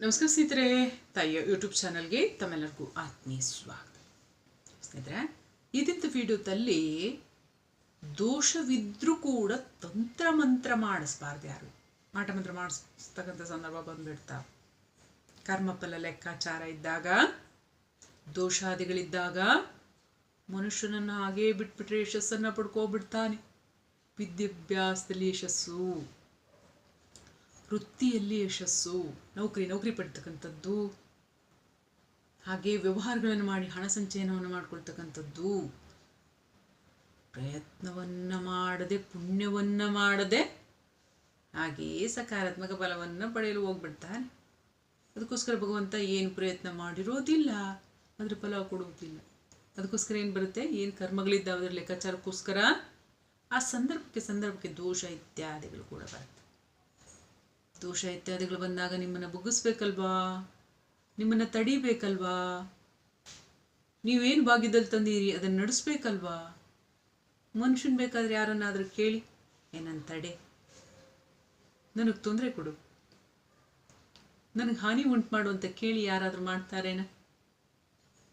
ನಮಸ್ಕಾರ ಸ್ನೇಹಿತರೆ, ತಾಯಿಯ ಯೂಟ್ಯೂಬ್ ಚಾನಲ್ಗೆ ತಮ್ಮೆಲ್ಲರಿಗೂ ಆತ್ಮೀಯ ಸ್ವಾಗತ. ಸ್ನೇಹಿತರೆ ಇದಿದ್ದ ವಿಡಿಯೋದಲ್ಲಿ ದೋಷವಿದ್ರೂ ಕೂಡ ತಂತ್ರ ಮಂತ್ರ ಮಾಡಿಸ್ಬಾರ್ದು ಯಾರು. ಮಾಟ ಮಂತ್ರ ಮಾಡಿಸ್ತಕ್ಕಂಥ ಸಂದರ್ಭ ಬಂದ್ಬಿಡ್ತಾ. ಕರ್ಮಫಲ, ಲೆಕ್ಕಾಚಾರ ಇದ್ದಾಗ, ದೋಷಾದಿಗಳಿದ್ದಾಗ ಮನುಷ್ಯನನ್ನು ಹಾಗೇ ಬಿಟ್ಬಿಟ್ರೆ ಯಶಸ್ಸನ್ನು ಪಡ್ಕೊಬಿಡ್ತಾನೆ. ವಿದ್ಯಾಭ್ಯಾಸದಲ್ಲಿ ಯಶಸ್ಸು. ವೃತ್ತಿಯಲ್ಲಿ ಯಶಸ್ಸು, ನೌಕರಿ ನೌಕರಿ ಪಡ್ತಕ್ಕಂಥದ್ದು, ಹಾಗೆ ವ್ಯವಹಾರಗಳನ್ನು ಮಾಡಿ ಹಣ ಸಂಚಯನವನ್ನು ಮಾಡ್ಕೊಳ್ತಕ್ಕಂಥದ್ದು, ಪ್ರಯತ್ನವನ್ನು ಮಾಡದೆ, ಪುಣ್ಯವನ್ನು ಮಾಡದೆ ಹಾಗೆಯೇ ಸಕಾರಾತ್ಮಕ ಫಲವನ್ನು ಪಡೆಯಲು ಹೋಗ್ಬಿಡ್ತಾನೆ ಅದಕ್ಕೋಸ್ಕರ ಭಗವಂತ ಏನು ಪ್ರಯತ್ನ ಮಾಡಿರೋದಿಲ್ಲ, ಅದರ ಫಲ ಕೊಡುವುದಿಲ್ಲ. ಅದಕ್ಕೋಸ್ಕರ ಏನು ಬರುತ್ತೆ? ಏನು ಕರ್ಮಗಳಿದ್ದಾವೆ ಅದರ ಲೆಕ್ಕಾಚಾರಕ್ಕೋಸ್ಕರ ಆ ಸಂದರ್ಭಕ್ಕೆ ಸಂದರ್ಭಕ್ಕೆ ದೋಷ ಇತ್ಯಾದಿಗಳು ಕೂಡ ಬರುತ್ತೆ. ದೋಷ ಇತ್ಯಾದಿಗಳು ಬಂದಾಗ ನಿಮ್ಮನ್ನು ಬುಗ್ಗಿಸ್ಬೇಕಲ್ವಾ ನಿಮ್ಮನ್ನು ತಡಿಬೇಕಲ್ವಾ? ನೀವೇನು ಭಾಗ್ಯದಲ್ಲಿ ತಂದೀರಿ, ಅದನ್ನು ನಡೆಸ್ಬೇಕಲ್ವಾ? ಮನುಷ್ಯನ ಬೇಕಾದ್ರೆ ಯಾರನ್ನಾದರೂ ಕೇಳಿ ಏನನ್ನ ತಡೆ. ನನಗೆ ತೊಂದರೆ ಕೊಡು. ನನಗೆ ಹಾನಿ ಉಂಟು ಮಾಡು ಅಂತ ಕೇಳಿ ಯಾರಾದರೂ ಮಾಡ್ತಾರೇನ?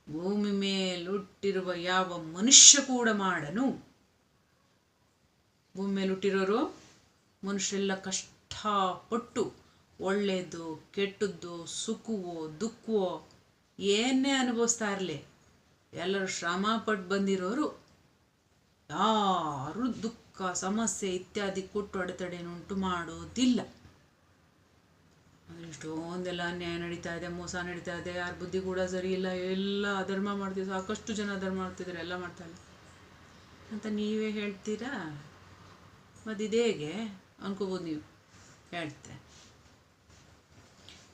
ಭೂಮಿ ಮೇಲುಟ್ಟಿರುವ ಯಾವ ಮನುಷ್ಯ ಕೂಡ ಮಾಡನು. ಭೂಮಿ ಮೇಲೆ ಹುಟ್ಟಿರೋರು ಮನುಷ್ಯರೆಲ್ಲ ಕಷ್ಟಪಟ್ಟು ಒಳ್ಳೆಯದು ಕೆಟ್ಟದ್ದು ಸುಖವೋ ದುಃಖವೋ ಏನೇ ಅನುಭವಿಸ್ತಾ ಇರಲಿ, ಎಲ್ಲರೂ ಶ್ರಮ ಪಟ್ಟು ಬಂದಿರೋರು ಯಾರು ದುಃಖ, ಸಮಸ್ಯೆ ಇತ್ಯಾದಿ ಕೊಟ್ಟು ಅಡೆತಡೆಯನ್ನುಂಟು ಮಾಡೋದಿಲ್ಲ. ಅಂದ್ರೆ ಇಷ್ಟೊಂದೆಲ್ಲ ಅನ್ಯಾಯ ನಡೀತಾ ಇದೆ, ಮೋಸ ನಡೀತಾ ಇದೆ, ಯಾರ ಬುದ್ಧಿ ಕೂಡ ಸರಿ ಇಲ್ಲ, ಎಲ್ಲ ಅಧರ್ಮ ಮಾಡ್ತಿದ್ರು ಸಾಕಷ್ಟು ಜನ ಅಧರ್ಮ ಮಾಡ್ತಿದ್ದಾರೆ, ಎಲ್ಲ ಮಾಡ್ತಾರೆ ಅಂತ ನೀವೇ ಹೇಳ್ತೀರಾ? ಮತ್ತಿದು ಹೇಗೆ ಅನ್ಕೋಬೋದು ನೀವು. ಹೇಳ್ತೆ.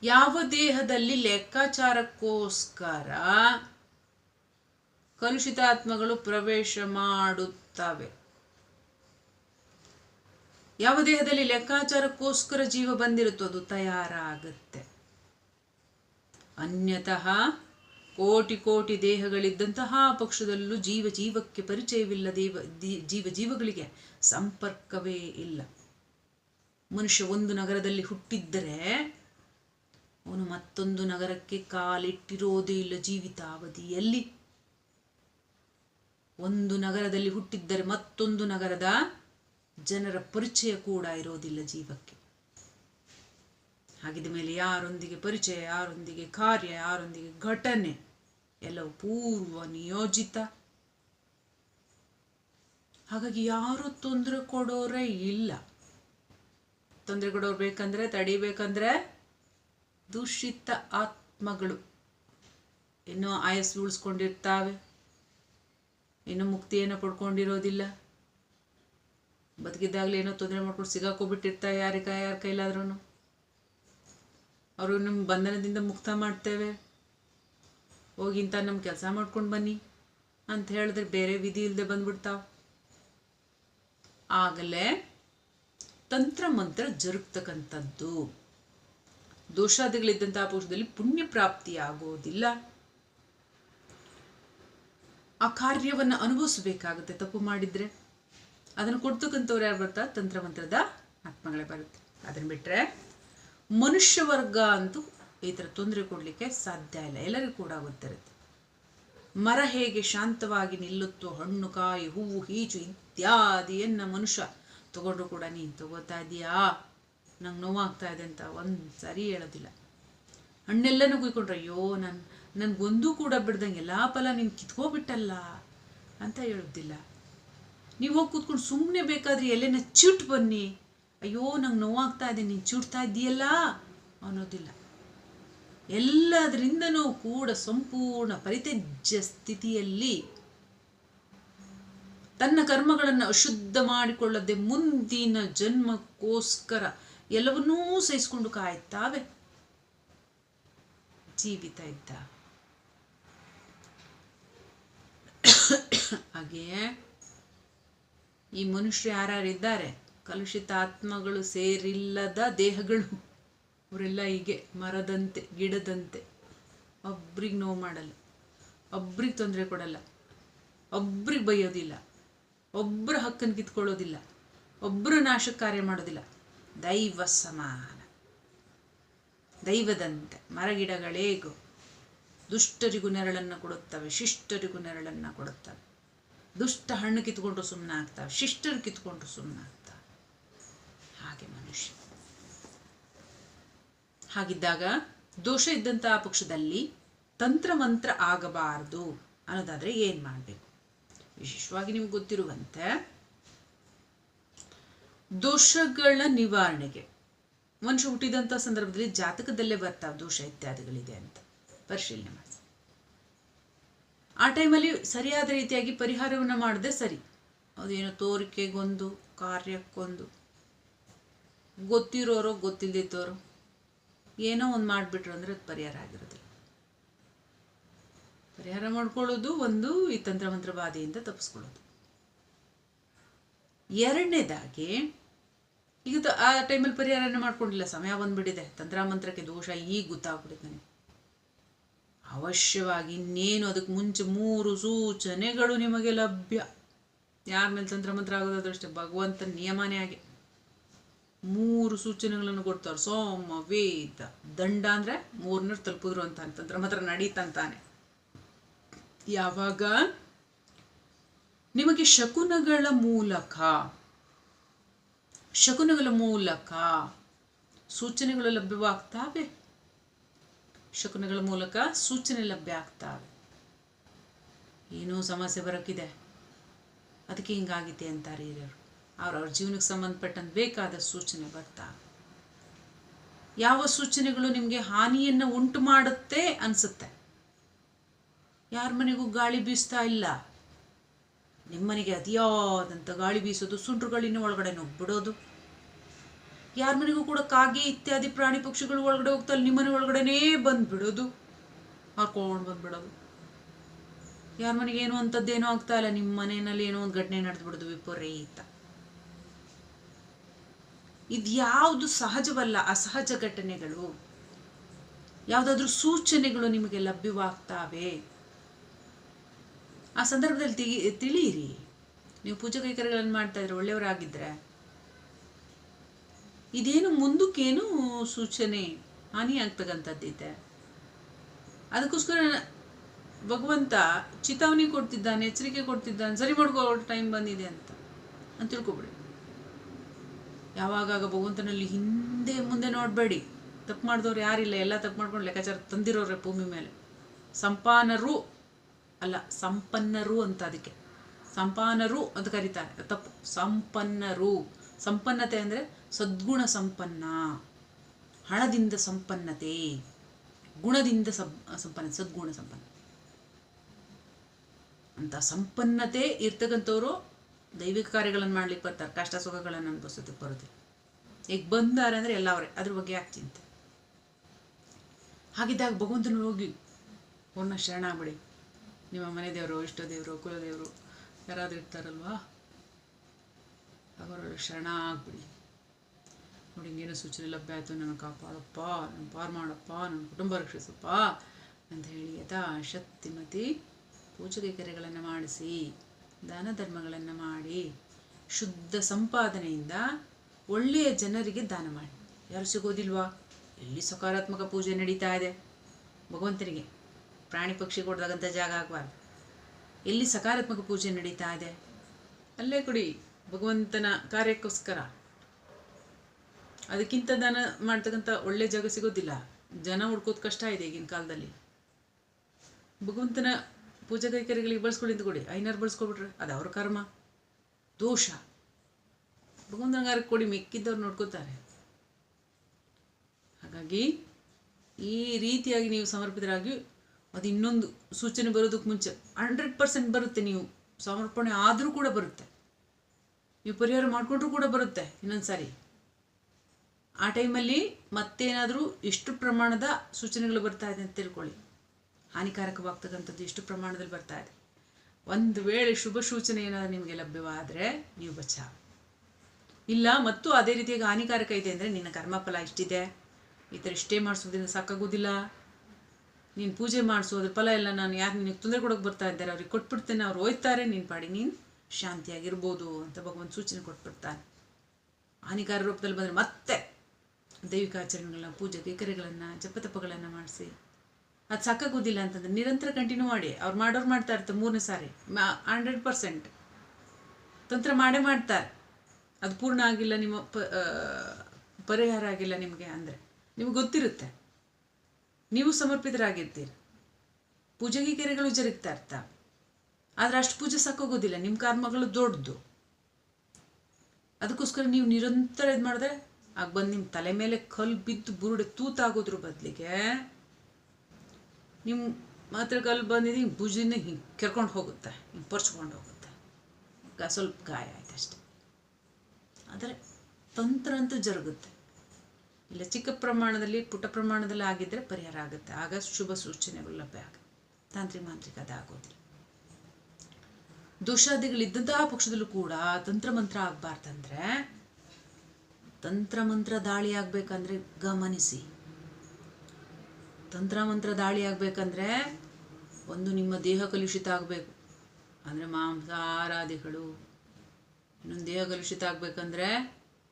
ಯಾವ ದೇಹದಲ್ಲಿ ಲೆಕ್ಕಾಚಾರಕ್ಕೋಸ್ಕರ ಕಲುಷಿತಾತ್ಮಗಳು ಪ್ರವೇಶ ಮಾಡುತ್ತವೆ? ಯಾವ ದೇಹದಲ್ಲಿ ಲೆಕ್ಕಾಚಾರಕ್ಕೋಸ್ಕರ ಜೀವ ಬಂದಿರುತ್ತೋ ಅದು ತಯಾರಾಗುತ್ತೆ. ಅನ್ಯತಃ ಕೋಟಿ ಕೋಟಿ ದೇಹಗಳಿದ್ದಂತಹ ಪಕ್ಷದಲ್ಲೂ ಜೀವ ಜೀವಕ್ಕೆ ಪರಿಚಯವಿಲ್ಲ ದೇವ ಜೀವ ಜೀವಗಳಿಗೆ ಸಂಪರ್ಕವೇ ಇಲ್ಲ. ಮನುಷ್ಯ ಒಂದು ನಗರದಲ್ಲಿ ಹುಟ್ಟಿದ್ದರೆ ಅವನು ಮತ್ತೊಂದು ನಗರಕ್ಕೆ ಕಾಲಿಟ್ಟಿರೋದೇ ಇಲ್ಲ ಜೀವಿತಾವಧಿಯಲ್ಲಿ. ಒಂದು ನಗರದಲ್ಲಿ ಹುಟ್ಟಿದ್ದರೆ ಮತ್ತೊಂದು ನಗರದ ಜನರ ಪರಿಚಯ ಕೂಡ ಇರೋದಿಲ್ಲ ಜೀವಕ್ಕೆ. ಹಾಗಿದ ಮೇಲೆ ಯಾರೊಂದಿಗೆ ಪರಿಚಯ, ಯಾರೊಂದಿಗೆ ಕಾರ್ಯ, ಯಾರೊಂದಿಗೆ ಘಟನೆ ಎಲ್ಲವೂ ಪೂರ್ವ ನಿಯೋಜಿತ. ಹಾಗಾಗಿ ಯಾರು ತೊಂದರೆ ಕೊಡೋರೇ ಇಲ್ಲ. ತೊಂದರೆ ಕೊಡೋರು ಬೇಕಂದ್ರೆ, ತಡಿಬೇಕಂದ್ರೆ ದೂಷಿತ ಆತ್ಮಗಳು ಇನ್ನೂ ಆಯಸ್ಸು ಉಳಿಸ್ಕೊಂಡಿರ್ತಾವೆ. ಇನ್ನೂ ಮುಕ್ತಿಯನ್ನು ಪಡ್ಕೊಂಡಿರೋದಿಲ್ಲ. ಬದುಕಿದ್ದಾಗಲೇ ಏನೋ ತೊಂದರೆ ಮಾಡ್ಕೊಂಡು ಸಿಗಾಕೋಬಿಟ್ಟಿರ್ತಾರೆ ಯಾರಿಗ ಯಾರ ಕೈಲಾದ್ರೂ ಅವರು ನಮ್ಮ ಬಂಧನದಿಂದ ಮುಕ್ತ ಮಾಡ್ತೇವೆ. ಹೋಗಿ ಇಂಥ ನಮ್ಮ ಕೆಲಸ ಮಾಡ್ಕೊಂಡು ಬನ್ನಿ ಅಂತ ಹೇಳಿದ್ರೆ ಬೇರೆ ವಿಧಿ ಇಲ್ಲದೆ ಬಂದ್ಬಿಡ್ತಾವೆ. ಆಗಲೇ ತಂತ್ರ ಮಂತ್ರ ಜರುಗ್ತಕ್ಕಂಥದ್ದು. ದೋಷಾದಿಗಳಿದ್ದಂತಹ ಪುರುಷದಲ್ಲಿ ಪುಣ್ಯ ಪ್ರಾಪ್ತಿ ಆಗೋದಿಲ್ಲ. ಆ ಕಾರ್ಯವನ್ನು ಅನುಭವಿಸಬೇಕಾಗುತ್ತೆ. ತಪ್ಪು ಮಾಡಿದ್ರೆ ಅದನ್ನು ಕೊಡ್ತಕ್ಕಂಥವ್ರು ಯಾರು ಬರ್ತಾರೆ? ತಂತ್ರಮಂತ್ರದ ಆತ್ಮಗಳೇ ಬರುತ್ತೆ. ಅದನ್ನು ಬಿಟ್ಟರೆ ಮನುಷ್ಯ ವರ್ಗ ಅಂತೂ ಈ ಥರ ತೊಂದರೆ ಕೊಡಲಿಕ್ಕೆ ಸಾಧ್ಯ ಇಲ್ಲ. ಎಲ್ಲರಿಗೂ ಕೂಡ ಗೊತ್ತಿರುತ್ತೆ ಮರ ಹೇಗೆ ಶಾಂತವಾಗಿ ನಿಲ್ಲುತ್ತೋ, ಹಣ್ಣು, ಕಾಯಿ, ಹೂವು ಈಜು ಇತ್ಯಾದಿಯನ್ನು ಮನುಷ್ಯ ತಗೊಂಡ್ರು ಕೂಡ ನೀನು ತಗೋತಾ ಇದೀಯಾ? ನಂಗೆ ನೋವಾಗ್ತಾ ಇದೆ ಅಂತ ಒಂದು ಸಾರಿ ಹೇಳೋದಿಲ್ಲ. ಹಣ್ಣೆಲ್ಲನೂ ಕುಯ್ಕೊಂಡ್ರೆ ಅಯ್ಯೋ, ನಾನು, ನನಗೊಂದು ಕೂಡ ಬಿಡ್ದಂಗೆ ಎಲ್ಲ ಫಲ ನೀನು ಕಿತ್ಕೋಬಿಟ್ಟಲ್ಲ ಅಂತ ಹೇಳೋದಿಲ್ಲ. ನೀವು ಹೋಗಿ ಕೂತ್ಕೊಂಡು ಸುಮ್ಮನೆ ಬೇಕಾದ್ರೆ ಎಲ್ಲೇನ ಚಿಟ್ಟು ಬನ್ನಿ. ಅಯ್ಯೋ, ನಂಗೆ ನೋವಾಗ್ತಾ ಇದೆ. ನೀನು ಚಿಡ್ತಾ ಇದ್ದೀಯಲ್ಲ ಅನ್ನೋದಿಲ್ಲ. ಎಲ್ಲದರಿಂದನೂ ಕೂಡ ಸಂಪೂರ್ಣ ಪರಿತ್ಯಜ್ಯ ಸ್ಥಿತಿಯಲ್ಲಿ ತನ್ನ ಕರ್ಮಗಳನ್ನು ಅಶುದ್ಧ ಮಾಡಿಕೊಳ್ಳದೆ ಮುಂದಿನ ಜನ್ಮಕ್ಕೋಸ್ಕರ ಎಲ್ಲವನ್ನೂ ಸಹಿಸಿಕೊಂಡು ಕಾಯ್ತಾವೆ ಜೀವಿತ ಇದ್ದ. ಹಾಗೆಯೇ ಈ ಮನುಷ್ಯರು ಯಾರ್ಯಾರಿದ್ದಾರೆ? ಕಲುಷಿತ ಆತ್ಮಗಳು ಸೇರಿಲ್ಲದ ದೇಹಗಳು. ಅವರೆಲ್ಲ ಹೀಗೆ ಮರದಂತೆ, ಗಿಡದಂತೆ. ಒಬ್ರಿಗೆ ನೋವು ಮಾಡಲ್ಲ. ಒಬ್ರಿಗೆ ತೊಂದರೆ ಕೊಡಲ್ಲ. ಒಬ್ರಿಗೆ ಬೈಯೋದಿಲ್ಲ. ಒಬ್ಬರ ಹಕ್ಕನ್ನು ಕಿತ್ಕೊಳ್ಳೋದಿಲ್ಲ ಒಬ್ಬರು ನಾಶ ಕಾರ್ಯ ಮಾಡೋದಿಲ್ಲ. ದೈವ ಸಮಾನ. ದೈವದಂತೆ ಮರಗಿಡಗಳೇಗೋ, ದುಷ್ಟರಿಗೂ ನೆರಳನ್ನು ಕೊಡುತ್ತವೆ, ಶಿಷ್ಟರಿಗೂ ನೆರಳನ್ನು ಕೊಡುತ್ತವೆ. ದುಷ್ಟ ಹಣ್ಣು ಕಿತ್ಕೊಂಡು ಸುಮ್ಮನೆ ಆಗ್ತವೆ ಶಿಷ್ಟರು ಕಿತ್ಕೊಂಡು ಸುಮ್ಮನೆ ಆಗ್ತವೆ ಹಾಗೆ ಮನುಷ್ಯ. ಹಾಗಿದ್ದಾಗ ದೋಷ ಇದ್ದಂತಹ ಪಕ್ಷದಲ್ಲಿ ತಂತ್ರ ಮಂತ್ರ ಆಗಬಾರದು ಅನ್ನೋದಾದರೆ ಏನು ಮಾಡಬೇಕು? ವಿಶೇಷವಾಗಿ ನಿಮ್ಗೆ ಗೊತ್ತಿರುವಂತೆ ದೋಷಗಳ ನಿವಾರಣೆಗೆ. ಮನುಷ್ಯ ಹುಟ್ಟಿದಂಥ ಸಂದರ್ಭದಲ್ಲಿ ಜಾತಕದಲ್ಲೇ ಬರ್ತಾವ ದೋಷ ಇತ್ಯಾದಿಗಳಿದೆ ಅಂತ. ಪರಿಶೀಲನೆ ಮಾಡಿ. ಆ ಟೈಮಲ್ಲಿ ಸರಿಯಾದ ರೀತಿಯಾಗಿ ಪರಿಹಾರವನ್ನು ಮಾಡದೆ ಸರಿ. ಅದೇನೋ ತೋರಿಕೆಗೊಂದು, ಕಾರ್ಯಕ್ಕೊಂದು. ಗೊತ್ತಿರೋರು ಗೊತ್ತಿಲ್ದಿದ್ದವರು ಏನೋ ಒಂದು ಮಾಡಿಬಿಟ್ರು ಅಂದರೆ ಅದು ಪರಿಹಾರ ಆಗಿರೋದಿಲ್ಲ. ಪರಿಹಾರ ಮಾಡ್ಕೊಳ್ಳೋದು ಒಂದು ಈ ತಂತ್ರಮಂತ್ರ ಬಾಧೆಯಿಂದ ತಪ್ಪಿಸ್ಕೊಳ್ಳೋದು. ಎರಡನೇದಾಗಿ, ಈಗ ಆ ಟೈಮಲ್ಲಿ ಪರಿಹಾರನೇ ಮಾಡ್ಕೊಂಡಿಲ್ಲ, ಸಮಯ ಬಂದ್ಬಿಟ್ಟಿದೆ ತಂತ್ರಮಂತ್ರಕ್ಕೆ ದೋಷ ಈಗ ನನಗೆ. ಅವಶ್ಯವಾಗಿ ಇನ್ನೇನು ಅದಕ್ಕೆ ಮುಂಚೆ ಮೂರು ಸೂಚನೆಗಳು ನಿಮಗೆ ಲಭ್ಯ. ಯಾರ ಮೇಲೆ ತಂತ್ರಮಂತ್ರ ಆಗೋದಾದ್ರೂ ಅಷ್ಟೇ, ಭಗವಂತ ನಿಯಮನೇ ಆಗಿ ಮೂರು ಸೂಚನೆಗಳನ್ನು ಕೊಡ್ತಾರೆ, ಸೋಮ, ವೇದ, ದಂಡ ಅಂದರೆ ಮೂರನೇ ತಲುಪಿದ್ರು ಅಂತ ತಂತ್ರಮಂತ್ರ ನಡೀತಂತಾನೆ. ಯಾವಾಗ? ನಿಮಗೆ ಶಕುನಗಳ ಮೂಲಕ. ಶಕುನಗಳ ಮೂಲಕ. ಸೂಚನೆಗಳು ಲಭ್ಯವಾಗ್ತಾವೆ. ಶಕುನಗಳ ಮೂಲಕ ಸೂಚನೆ ಲಭ್ಯ ಆಗ್ತಾವೆ. ಏನೋ ಸಮಸ್ಯೆ ಬರೋಕ್ಕಿದೆ. ಅದಕ್ಕೆ ಹಿಂಗಾಗಿದೆ ಅಂತಾರೆ ಹಿರಿಯರು. ಅವ್ರವ್ರ ಜೀವನಕ್ಕೆ ಸಂಬಂಧಪಟ್ಟಂತ ಬೇಕಾದ ಸೂಚನೆ ಬರ್ತಾ. ಯಾವ ಸೂಚನೆಗಳು ನಿಮಗೆ ಹಾನಿಯನ್ನು ಉಂಟು ಮಾಡುತ್ತೆ ಅನಿಸುತ್ತೆ. ಯಾರ ಮನೆಗೂ ಗಾಳಿ ಬೀಸ್ತಾ ಇಲ್ಲ? ನಿಮ್ಮನೆಗೆ ಅತಿಯಾದಂಥ ಗಾಳಿ ಬೀಸೋದು ಸುಂಟ್ರುಗಳಿನ ಒಳಗಡೆ ನುಗ್ಬಿಡೋದು. ಯಾರ ಮನೆಗೂ ಕೂಡ ಕಾಗೆ ಇತ್ಯಾದಿ ಪ್ರಾಣಿ ಪಕ್ಷಿಗಳು ಒಳಗಡೆ ಹೋಗ್ತಲ್ಲ ನಿಮ್ಮನೆ ಒಳಗಡೆನೇ ಬಂದ್ಬಿಡೋದು. ಹಾಕೊಂಡು ಬಂದ್ಬಿಡೋದು. ಯಾರ ಮನೆಗೆ ಏನೋ ಅಂಥದ್ದೇನೋ ಆಗ್ತಾ ಇಲ್ಲ ನಿಮ್ಮ ಮನೆಯಲ್ಲಿ ಏನೋ ಒಂದು ಘಟನೆ ನಡೆದ್ಬಿಡೋದು ವಿಪರೀತ. ಇದ್ಯಾವುದು ಸಹಜವಲ್ಲ, ಅಸಹಜ ಘಟನೆಗಳು. ಯಾವುದಾದ್ರೂ ಸೂಚನೆಗಳು ನಿಮಗೆ ಲಭ್ಯವಾಗ್ತಾವೆ. ಆ ಸಂದರ್ಭದಲ್ಲಿ ತಿ ತಿಳಿಯಿರಿ. ನೀವು ಪೂಜೆ ಕೈಕರ್ಯಗಳನ್ನು ಮಾಡ್ತಾ ಇದ್ರೆ ಒಳ್ಳೆಯವರಾಗಿದ್ದರೆ ಇದೇನು ಮುಂದಕ್ಕೇನು ಸೂಚನೆ, ಹಾನಿ ಆಗ್ತಕ್ಕಂಥದ್ದಿದೆ. ಅದಕ್ಕೋಸ್ಕರ ಭಗವಂತ ಚಿತಾವಣಿ ಕೊಡ್ತಿದ್ದಾನೆ, ಎಚ್ಚರಿಕೆ ಕೊಡ್ತಿದ್ದಾನೆ, ಸರಿ ಮಾಡ್ಕೋ ಟೈಮ್ ಬಂದಿದೆ ಅಂತ ಅಂತ ತಿಳ್ಕೊಬಿಡಿ. ಯಾವಾಗ ಭಗವಂತನಲ್ಲಿ ಹಿಂದೆ ಮುಂದೆ ನೋಡಬೇಡಿ. ತಪ್ಪು ಮಾಡಿದವ್ರು ಯಾರಿಲ್ಲ, ಎಲ್ಲ ತಪ್ಪು ಮಾಡ್ಕೊಂಡು ಲೆಕ್ಕಾಚಾರ ತಂದಿರೋರೆ ಭೂಮಿ ಮೇಲೆ. ಸಂಪಾನರು ಅಲ್ಲ, ಸಂಪನ್ನರು ಅಂತ ಅದಕ್ಕೆ. ಸಂಪಾನರು ಅಂತ ಕರೀತಾರೆ. ತಪ್ಪು. ಸಂಪನ್ನರು. ಸಂಪನ್ನತೆ ಅಂದರೆ ಸದ್ಗುಣ ಸಂಪನ್ನ. ಹಣದಿಂದ ಸಂಪನ್ನತೆ. ಗುಣದಿಂದ ಸಂ, ಸಂಪನ್ನ, ಸದ್ಗುಣ ಸಂಪನ್ನ. ಅಂತ ಸಂಪನ್ನತೆ ಇರ್ತಕ್ಕಂಥವ್ರು ದೈವಿಕ ಕಾರ್ಯಗಳನ್ನು ಮಾಡ್ಲಿಕ್ಕೆ ಬರ್ತಾರೆ. ಕಷ್ಟ ಸುಖಗಳನ್ನು ಅನುಭವಿಸೋದಕ್ಕೆ ಬರುತ್ತೆ ಈಗ ಬಂದಾರೆ ಅಂದರೆ ಎಲ್ಲ ಅವರೇ. ಅದ್ರ ಬಗ್ಗೆ ಯಾಕೆ ಚಿಂತೆ? ಹಾಗಿದ್ದಾಗ ಭಗವಂತನ ಹೋಗಿ ಪೂರ್ಣ ಶರಣ ಆಗ್ಬಿಡಿ ನಿಮ್ಮ ಮನೆ ದೇವರು, ಇಷ್ಟ ದೇವರು ಕುಲದೇವರು ಯಾರಾದರೂ ಇರ್ತಾರಲ್ವಾ? ಅವರ ಶರಣ ಆಗ್ಬಿಡಿ. ನೋಡಿ, ಹಿಂಗೇನೋ ಸೂಚನೆ, ಲಭ್ಯ ಆಯಿತು, ನನ್ನ ಕಾಪಾಡಪ್ಪ, ನನ್ನ ಪಾರು ಮಾಡಪ್ಪ, ನನ್ನ ಕುಟುಂಬ ರಕ್ಷಿಸಪ್ಪ ಅಂತ ಹೇಳಿ ಯಥಾ ಶಕ್ತಿಮತಿ ಪೂಜೆಗೆ ಕೆರೆಗಳನ್ನು ಮಾಡಿಸಿ, ದಾನ ಧರ್ಮಗಳನ್ನು ಮಾಡಿ, ಶುದ್ಧ ಸಂಪಾದನೆಯಿಂದ ಒಳ್ಳೆಯ ಜನರಿಗೆ ದಾನ ಮಾಡಿ. ಯಾರು ಸಿಗೋದಿಲ್ವಾ? ಎಲ್ಲಿ ಸಕಾರಾತ್ಮಕ ಪೂಜೆ ನಡೀತಾ ಇದೆ? ಭಗವಂತನಿಗೆ. ಪ್ರಾಣಿ ಪಕ್ಷಿ ಕೊಡ್ದಾಗಂಥ ಜಾಗ ಆಗಬಾರ್ದು. ಎಲ್ಲಿ ಸಕಾರಾತ್ಮಕ ಪೂಜೆ ನಡೀತಾ ಇದೆ? ಅಲ್ಲೇ ಕೊಡಿ ಭಗವಂತನ ಕಾರ್ಯಕ್ಕೋಸ್ಕರ. ಅದಕ್ಕಿಂತ ದಾನ ಮಾಡ್ತಕ್ಕಂಥ ಒಳ್ಳೆ ಜಾಗ ಸಿಗೋದಿಲ್ಲ. ಜನ ಹುಡ್ಕೋದು ಕಷ್ಟ ಇದೆ ಈಗಿನ ಕಾಲದಲ್ಲಿ. ಭಗವಂತನ ಪೂಜಾ ಕೈಕರ್ಯಗಳಿಗೆ ಬಳಸ್ಕೊಳ್ಳಿ ಅಂತ ಕೊಡಿ. ಐನಾರು ಬಳಸ್ಕೊಬಿಟ್ರೆ ಅದು ಅವ್ರ ಕರ್ಮ. ದೋಷ. ಭಗವಂತನ ಕಾರ್ಯಕ್ಕೆ ಕೊಡಿ, ಮಿಕ್ಕಿದ್ದವ್ರು ನೋಡ್ಕೋತಾರೆ. ಹಾಗಾಗಿ ಈ ರೀತಿಯಾಗಿ ನೀವು ಸಮರ್ಪಿತರಾಗಿ ಅದು ಇನ್ನೊಂದು ಸೂಚನೆ ಬರೋದಕ್ಕೆ ಮುಂಚೆ ಹಂಡ್ರೆಡ್ ಪರ್ಸೆಂಟ್ ಬರುತ್ತೆ ನೀವು ಸಮರ್ಪಣೆ ಆದರೂ ಕೂಡ ಬರುತ್ತೆ. ನೀವು ಪರಿಹಾರ ಮಾಡಿಕೊಂಡ್ರೂ ಕೂಡ ಬರುತ್ತೆ ಇನ್ನೊಂದು ಸಾರಿ ಆ ಟೈಮಲ್ಲಿ ಮತ್ತೇನಾದರೂ ಎಷ್ಟು ಪ್ರಮಾಣದ ಸೂಚನೆಗಳು ಬರ್ತಾ ಇದೆ ಅಂತ ತಿಳ್ಕೊಳ್ಳಿ. ಹಾನಿಕಾರಕವಾಗ್ತಕ್ಕಂಥದ್ದು ಎಷ್ಟು ಪ್ರಮಾಣದಲ್ಲಿ ಬರ್ತಾ ಇದೆ. ಒಂದು ವೇಳೆ ಶುಭ ಸೂಚನೆ ಏನಾದರೂ ನಿಮಗೆ ಲಭ್ಯವಾದರೆ ನೀವು ಬಚಾವ್. ಇಲ್ಲ ಮತ್ತು ಅದೇ ರೀತಿಯಾಗಿ ಹಾನಿಕಾರಕ ಇದೆ ಅಂದರೆ ನಿನ್ನ ಕರ್ಮಫಲ ಇಷ್ಟಿದೆ. ಈ ಥರ ಇಷ್ಟೇ ಮಾಡಿಸೋದ್ರಿಂದ ಸಾಕಾಗೋದಿಲ್ಲ. ನೀನು ಪೂಜೆ ಮಾಡಿಸು, ಅದ್ರ ಫಲ ಎಲ್ಲ ನಾನು ಯಾರು ನಿನಗೆ ತೊಂದರೆ ಕೊಡೋಕೆ ಬರ್ತಾ ಇದ್ದಾರೆ, ಅವ್ರಿಗೆ ಕೊಟ್ಬಿಡ್ತೇನೆ, ಅವ್ರು ಹೋಯ್ತಾರೆ, ನೀನು ಪಾಡಿ, ನೀನು ಶಾಂತಿಯಾಗಿರ್ಬೋದು ಅಂತ ಭಗವಂತ ಸೂಚನೆ ಕೊಟ್ಬಿಡ್ತಾನೆ. ಹಾನಿಕಾರ ರೂಪದಲ್ಲಿ ಬಂದರೆ ಮತ್ತೆ ದೈವಿಕ ಆಚರಣೆಗಳನ್ನ, ಪೂಜೆ ಕೈಕರ್ಯಗಳನ್ನು ಜಪತಪಗಳನ್ನು ಮಾಡಿಸಿ. ಅದು ಸಾಕಾಗೋದಿಲ್ಲ ಅಂತಂದ್ರೆ ನಿರಂತರ ಕಂಟಿನ್ಯೂ ಮಾಡಿ, ಅವ್ರು ಮಾಡೋರು ಮಾಡ್ತಾ ಇರ್ತಾರೆ ಮೂರನೇ ಸಾರಿ ಹಂಡ್ರೆಡ್ ಪರ್ಸೆಂಟ್ ತಂತ್ರ ಮಾಡೇ ಮಾಡ್ತಾರೆ. ಅದು ಪೂರ್ಣ ಆಗಿಲ್ಲ, ನಿಮ್ಮ ಪರಿಹಾರ ಆಗಿಲ್ಲ ನಿಮಗೆ ಅಂದರೆ, ನಿಮ್ಗೆ ಗೊತ್ತಿರುತ್ತೆ. ನೀವು ಸಮರ್ಪಿತರಾಗಿರ್ತೀರಿ ಪೂಜೆಗೆ ಕೆರೆಗಳು ಜರುಗ್ತಾ ಇರ್ತಾವೆ ಆದರೆ ಅಷ್ಟು ಪೂಜೆ ಸಾಕೋಗೋದಿಲ್ಲ. ನಿಮ್ಮ ಕರ್ಮಗಳು ದೊಡ್ಡದು. ಅದಕ್ಕೋಸ್ಕರ ನೀವು ನಿರಂತರ ಇದು ಮಾಡಿದ್ರೆ ಆಗ ಬಂದು ನಿಮ್ಮ ತಲೆ ಮೇಲೆ ಕಲ್ಲು ಬಿದ್ದು ಬುರುಡೆ ತೂತಾಗೋದ್ರ ಬದಲಿಗೆ ನಿಮ್ಮ ಮಾತ್ರ ಕಲ್ಲು ಬಂದಿದ್ದು ಹಿಂಗೆ ಭುಜದಿಂದ ಹಿಂಗೆ ಕೆರ್ಕೊಂಡು ಹೋಗುತ್ತೆ, ಹಿಂಗೆ ಪರ್ಚ್ಕೊಂಡು ಹೋಗುತ್ತೆ. ಸ್ವಲ್ಪ ಗಾಯ ಆಯ್ತು ಅಷ್ಟೆ ಆದರೆ ತಂತ್ರ ಅಂತೂ ಜರುಗುತ್ತೆ. ಇಲ್ಲ, ಚಿಕ್ಕ ಪ್ರಮಾಣದಲ್ಲಿ, ಪುಟ್ಟ ಪ್ರಮಾಣದಲ್ಲಿ ಆಗಿದ್ದರೆ ಪರಿಹಾರ ಆಗುತ್ತೆ. ಆಗ ಶುಭ ಸೂಚನೆಗಳು ಲಭ್ಯ ಆಗುತ್ತೆ. ತಾಂತ್ರಿಕ ಮಾಂತ್ರಿಕ ಅದಾಗೋದಿಲ್ಲ ದೋಷಾದಿಗಳಿದ್ದಂತಹ ಪಕ್ಷದಲ್ಲೂ ಕೂಡ ತಂತ್ರ ಮಂತ್ರ ಆಗಬಾರ್ದಂದ್ರೆ ತಂತ್ರಮಂತ್ರ ದಾಳಿ ಆಗ್ಬೇಕಂದ್ರೆ ಗಮನಿಸಿ. ತಂತ್ರ ಮಂತ್ರ ದಾಳಿ ಆಗಬೇಕಂದ್ರೆ ಒಂದು ನಿಮ್ಮ ದೇಹ ಕಲುಷಿತ ಆಗಬೇಕು. ಅಂದರೆ ಮಾಂಸಾರಾದಿಗಳು ಇನ್ನೊಂದು ದೇಹ ಕಲುಷಿತ ಆಗಬೇಕಂದ್ರೆ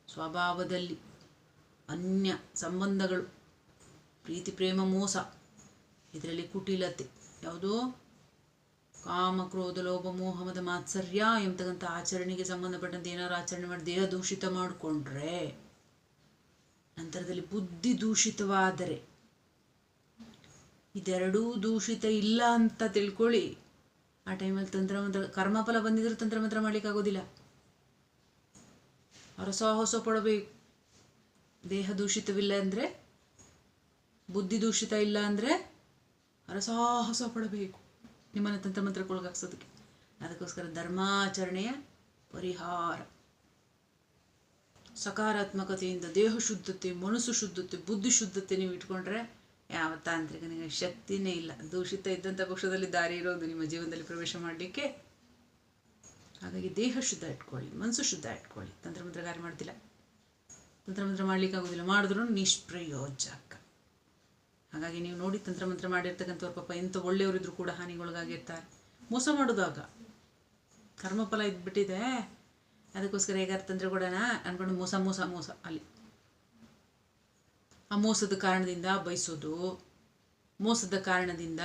ಸ್ವಭಾವದಲ್ಲಿ ಅನ್ಯ ಸಂಬಂಧಗಳು, ಪ್ರೀತಿ, ಪ್ರೇಮ, ಮೋಸ, ಇದರಲ್ಲಿ ಕುಟಿಲತೆ, ಯಾವುದು ಕಾಮ, ಕ್ರೋಧ, ಲೋಭ ಮೋಹಮದ ಮಾತ್ಸರ್ಯ ಎಂಬತಕ್ಕಂಥ ಆಚರಣೆಗೆ ಸಂಬಂಧಪಟ್ಟಂತೆ ಏನಾದ್ರು ಆಚರಣೆ ಮಾಡಿ ದೇಹ ದೂಷಿತ ಮಾಡಿಕೊಂಡ್ರೆ, ನಂತರದಲ್ಲಿ ಬುದ್ಧಿ ದೂಷಿತವಾದರೆ, ಇದೆರಡೂ ದೂಷಿತ ಇಲ್ಲ ಅಂತ ತಿಳ್ಕೊಳ್ಳಿ. ಆ ಟೈಮಲ್ಲಿ ತಂತ್ರಮಂತ್ರ, ಕರ್ಮಫಲ ಬಂದಿದ್ರು ತಂತ್ರಮಂತ್ರ ಮಾಡ್ಲಿಕ್ಕಾಗೋದಿಲ್ಲ. ಅವರ ಸಾಹಸ ಪಡಬೇಕು. ದೇಹ ದೂಷಿತವಿಲ್ಲ ಅಂದರೆ, ಬುದ್ಧಿ ದೂಷಿತ ಇಲ್ಲ ಅಂದರೆ ಅರಸಾಹಸ ಪಡಬೇಕು ನಿಮ್ಮನ್ನು ತಂತ್ರ ಮಂತ್ರಕ್ಕೊಳಗಾಗ್ಸೋದಕ್ಕೆ ಅದಕ್ಕೋಸ್ಕರ ಧರ್ಮಾಚರಣೆಯ ಪರಿಹಾರ. ಸಕಾರಾತ್ಮಕತೆಯಿಂದ ದೇಹ ಶುದ್ಧತೆ, ಮನಸ್ಸು ಶುದ್ಧತೆ, ಬುದ್ಧಿ ಶುದ್ಧತೆ ನೀವು ಇಟ್ಕೊಂಡ್ರೆ ಯಾವ ತಾಂತ್ರಿಕನಿಗೆ ಶಕ್ತಿನೇ ಇಲ್ಲ. ದೂಷಿತ ಇದ್ದಂಥ ಪಕ್ಷದಲ್ಲಿ ದಾರಿ ಇರೋದು ನಿಮ್ಮ ಜೀವನದಲ್ಲಿ ಪ್ರವೇಶ ಮಾಡಲಿಕ್ಕೆ. ಹಾಗಾಗಿ ದೇಹ ಶುದ್ಧ ಇಟ್ಕೊಳ್ಳಿ, ಮನಸ್ಸು ಶುದ್ಧ ಇಟ್ಕೊಳ್ಳಿ. ತಂತ್ರ ಕಾರ್ಯ ಮಾಡ್ತಿಲ್ಲ. ತಂತ್ರಮಂತ್ರ ಮಾಡ್ಲಿಕ್ಕಾಗೋದಿಲ್ಲ. ಮಾಡಿದ್ರು ನಿಷ್ಪ್ರಯೋಜಕ. ಹಾಗಾಗಿ ನೀವು ನೋಡಿ ತಂತ್ರಮಂತ್ರ ಮಾಡಿರ್ತಕ್ಕಂಥವ್ರು ಪಾಪ ಎಂಥ ಒಳ್ಳೆಯವರಿದ್ರು ಕೂಡ ಹಾನಿಗೊಳಗಾಗಿರ್ತಾರೆ. ಮೋಸ ಮಾಡೋದಾಗ ಕರ್ಮಫಲ ಇದ್ಬಿಟ್ಟಿದೆ. ಅದಕ್ಕೋಸ್ಕರ ಹೇಗಾರು ತಂತ್ರ ಕೊಡೋಣ ಅನ್ಕೊಂಡು ಮೋಸ ಮೋಸ ಮೋಸ. ಅಲ್ಲಿ. ಆ ಮೋಸದ ಕಾರಣದಿಂದ ಬಯಸೋದು. ಮೋಸದ ಕಾರಣದಿಂದ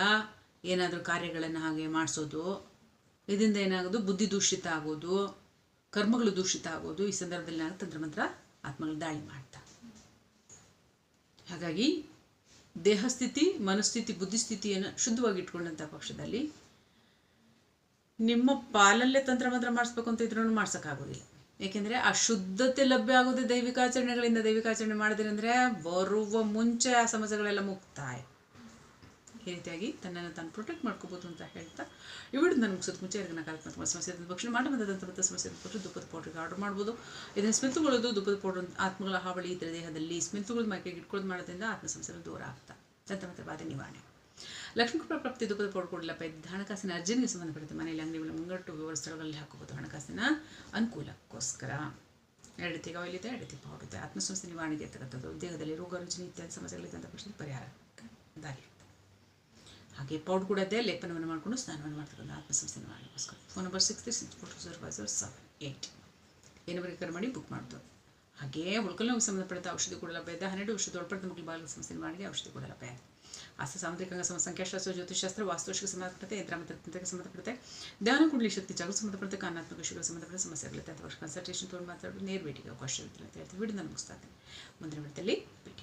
ಏನಾದರೂ ಕಾರ್ಯಗಳನ್ನು ಹಾಗೆ ಮಾಡಿಸೋದು. ಇದರಿಂದ ಏನಾಗೋದು? ಬುದ್ಧಿ ದೂಷಿತ ಆಗೋದು. ಕರ್ಮಗಳು ದೂಷಿತ ಆಗೋದು. ಈ ಸಂದರ್ಭದಲ್ಲಿ ತಂತ್ರ ತಂತ್ರಮಂತ್ರ ಆತ್ಮಗಳು ದಾಳಿ ಮಾಡ್ತಾ. ಹಾಗಾಗಿ ದೇಹಸ್ಥಿತಿ, ಮನಸ್ಥಿತಿ, ಬುದ್ಧಿಸ್ಥಿತಿಯನ್ನು ಶುದ್ಧವಾಗಿ ಇಟ್ಕೊಂಡಂಥ ಪಕ್ಷದಲ್ಲಿ ನಿಮ್ಮ ಪಾಲಲ್ಲೇ ತಂತ್ರ ಮಂತ್ರ ಮಾಡಿಸ್ಬೇಕು ಅಂತ ಇದ್ರೂ ಮಾಡ್ಸೋಕ್ಕಾಗೋದಿಲ್ಲ. ಏಕೆಂದರೆ ಆ ಶುದ್ಧತೆ ಲಭ್ಯ ಆಗೋದೇ ದೈವಿಕ ಆಚರಣೆ ಮಾಡಿದ್ರೆ ಅಂದರೆ ಬರುವ ಮುಂಚೆ ಆ ಸಮಸ್ಯೆಗಳೆಲ್ಲ ಮುಕ್ತಾಯ. ಈ ರೀತಿಯಾಗಿ ತನ್ನನ್ನು ತಾನು ಪ್ರೊಟೆಕ್ಟ್ ಮಾಡ್ಕೋಬೋದು ಅಂತ ಹೇಳ್ತಾ, ಇವಿಡು ನನಗೆ ಮುಗಿಸೋದು ಮುಂಚೆ ಯಾರಿಗೂ ನಕಾರಾತ್ಮಕ ಸಮಸ್ಯೆ ಪಕ್ಷ ಮಾಡಿ ಬಂದಂಥ ಸಮಸ್ಯೆ ಪಕ್ಷ ದುಪ್ಪದ ಆರ್ಡರ್ ಮಾಡ್ಬೋದು. ಇದನ್ನು ಸ್ಮಿತುಗಳದು ದುಬ್ಬದ ಪೌಡರ್ ಆತ್ಮಗಳ ಹಾವಳಿ ಇದ್ರೆ ದೇಹದಲ್ಲಿ ಸ್ಮಿತುಗಳು ಮೈಕೆಗೆ ಇಟ್ಕೊಳ್ಳೋದು ಮಾಡೋದ್ರಿಂದ ಆತ್ಮ ಸಂಸಾರ ದೂರ ಆಗ್ತಾ. ತಂತ್ರ ಬಾಧೆ ನಿವಾರಣೆ. ಲಕ್ಷ್ಮೀ ಕೃಪಾ ಪ್ರಾಪ್ತಿ ದುಬ್ಬದ ಪೌಡರ್ ಕೊಡಲಪ್ಪ ಇದ್ದ ಹಣಕಾಸಿನ ಅರ್ಜಿನಿಗೆ ಸಂಬಂಧಪಡುತ್ತೆ ಮನೆಯಲ್ಲಿ ಅಂಗಡಿಗಳ ಮುಂಗಟ್ಟು ವಿವರ ಸ್ಥಳಗಳಲ್ಲಿ ಹಾಕೋಬೋದು ಹಣಕಾಸಿನ ಅನುಕೂಲಕ್ಕೋಸ್ಕರ. ರೀತಿ ಆಯಿಲ್ ಇದೆ, ಎರಡು ರೀತಿ ಪೌಡರ್ ಇದೆ. ಆತ್ಮಸಂಸ್ಥೆ ನಿವಾರಣೆಗೆ ಇರ್ತಕ್ಕಂಥದ್ದು ದೇಹದಲ್ಲಿ ರೋಗ, ರುಜಿನಿ ಇತ್ಯಾದಿ ಸಮಸ್ಯೆಗಳಿದ್ದಂಥ ಪಕ್ಷದಲ್ಲಿ ಪರಿಹಾರ ದಾರಿ. ಹಾಗೆ ಪೌಡರ್ ಕೂಡ ಇದೆ, ಲೇಪನವನ್ನು ಮಾಡಿಕೊಂಡು ಸ್ನಾನವನ್ನು ಮಾಡ್ತಕ್ಕಂಥ ಆತ್ಮಸಂಸ್ಥೆ ನಿವಾರಣೆಗೋಸ್ಕರ. Phone number six three six four two zero five zero seven eight ಏನವರಿಗೆ ಕರೆ ಮಾಡಿ ಬುಕ್ ಮಾಡ್ತು ಹಾಗೆ ನೋವು ಸಂಬಂಧಪಟ್ಟ ಔಷಧಿ ಕೂಡ ಲಭ್ಯ ಹನ್ನೆರಡು ವರ್ಷದ ಒಳಪಟ್ಟ ಮಕ್ಕಳು ಬಾಲ ಸಮಸ್ಯೆ ನಿವಾರಣೆಗೆ ಔಷಧಿ ಕೂಡ ಲಭ್ಯ ಇದೆ. ಆಸ್ತ ಸಾಮುದ್ರಿಕ ಸಂಖ್ಯಾಶಾಸ್ತ್ರ ಜ್ಯೋತಿಷಾಸ್ತ್ರ ವಾಸ್ತುಶಿಕ ಸಂಬಂಧಪಟ್ಟಂತೆ ತಂತ್ರಕ್ಕೆ ಸಂಬಂಧಪಡುತ್ತೆ ಧ್ಯಾನ, ಕುಂಡಲಿ ಶಕ್ತಿ, ಜಾಗೃತಿ ಸಂಬಂಧಪಟ್ಟ ಕಾನಾತ್ಮಕ ವಿಷಯಗಳಿಗೆ ಸಂಬಂಧಪಟ್ಟ ಸಮಸ್ಯೆಗಳಿದೆ ಅಥವಾ ಕನ್ಸಲ್ಟೇಷನ್ ತೊಗೊಂಡು ಮಾತಾಡೋದು ನೇರ ಭೇಟಿಗೆ ಇರುತ್ತೆ ಅಂತ ಹೇಳ್ತೀವಿ. ವಿಡಿಯೋ ನಾನು ಮುಗಿಸ್ತಾ ಇದ್ದೀನಿ. ಮುಂದಿನ ವಿಡದಲ್ಲಿ ಭೇಟಿ